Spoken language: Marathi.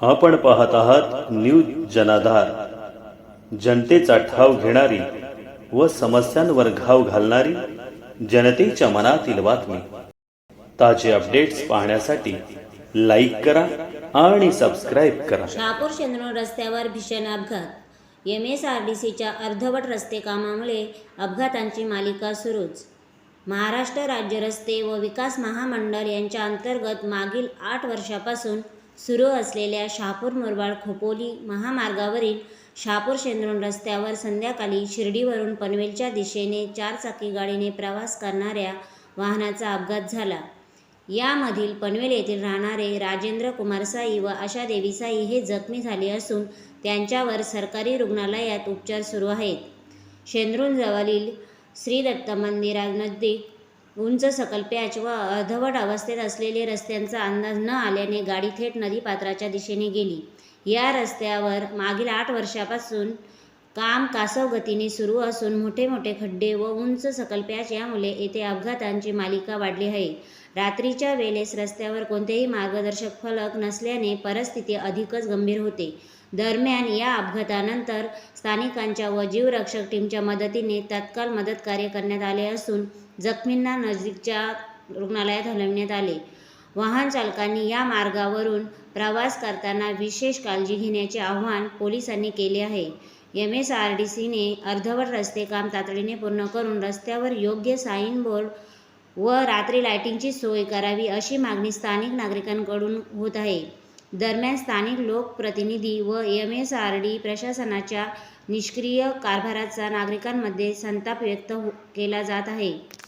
आपण पाहत आहात न्यूज जनाधार. जनतेचा ठाव घेणारी व समस्यांवर घाव घालणारी जनतेच्या मनातील बातमी. ताजे अपडेट्स पाहण्यासाठी लाईक करा आणि सबस्क्राईब करा. शहापूर शेंद्रोळ रस्त्यावर भीषण अपघात. एम एस आर डी सीच्या अर्धवट रस्ते कामामुळे अपघातांची मालिका सुरूच. महाराष्ट्र राज्य रस्ते व विकास महामंडळ यांच्या अंतर्गत मागील आठ वर्षापासून सुरू असलेल्या शहापूर मुरबाड खोपोली महामार्गावरील शहापूर शेंद्रोण रस्त्यावर संध्याकाळी शिर्डीवरून पनवेलच्या दिशेने चारचाकी गाडीने प्रवास करणाऱ्या वाहनाचा अपघात झाला. यामधील पनवेल येथील राहणारे राजेंद्र कुमार साई व आशा देवी साई हे जखमी झाले असून त्यांच्यावर सरकारी रुग्णालयात उपचार सुरू आहेत. शेंद्रूरजवळील श्री दत्त मंदिरानजीक उंच सकल पॅच व अर्धवट अवस्थेत असलेले रस्त्यांचा अंदाज न आल्याने गाडी थेट नदीपात्राच्या दिशेने गेली. या रस्त्यावर मागील आठ वर्षापासून काम कासव गतीने सुरू असून मोठे मोठे खड्डे व उंच सकल यामुळे येथे अपघातांची मालिका वाढली आहे. रात्रीच्या वेळेस रस्त्यावर कोणतेही मार्गदर्शक फलक नसल्याने परिस्थिती अधिकच गंभीर होते. दरम्यान या अपघातानंतर स्थानिकांच्या व जीवरक्षक टीमच्या मदतीने तत्काळ मदत कार्य करण्यात आले असून जखमींना नजीकच्या रुग्णालयात हलवण्यात आले. वाहन चालकांनी या मार्गावरून प्रवास करताना विशेष काळजी घेण्याचे आवाहन पोलिसांनी केले आहे. एम एस आर डी सीने अर्धवट रस्ते काम तातडीने पूर्ण करून रस्त्यावर योग्य साईन बोर्ड व रात्री लाईटिंगची सोय करावी अशी मागणी स्थानिक नागरिकांकडून होत आहे. दरम्यान स्थानिक लोकप्रतिनिधी व एम एस आर डी प्रशासनाच्या निष्क्रिय कारभाराचा नागरिकांमध्ये संताप व्यक्त हो- केला जात आहे.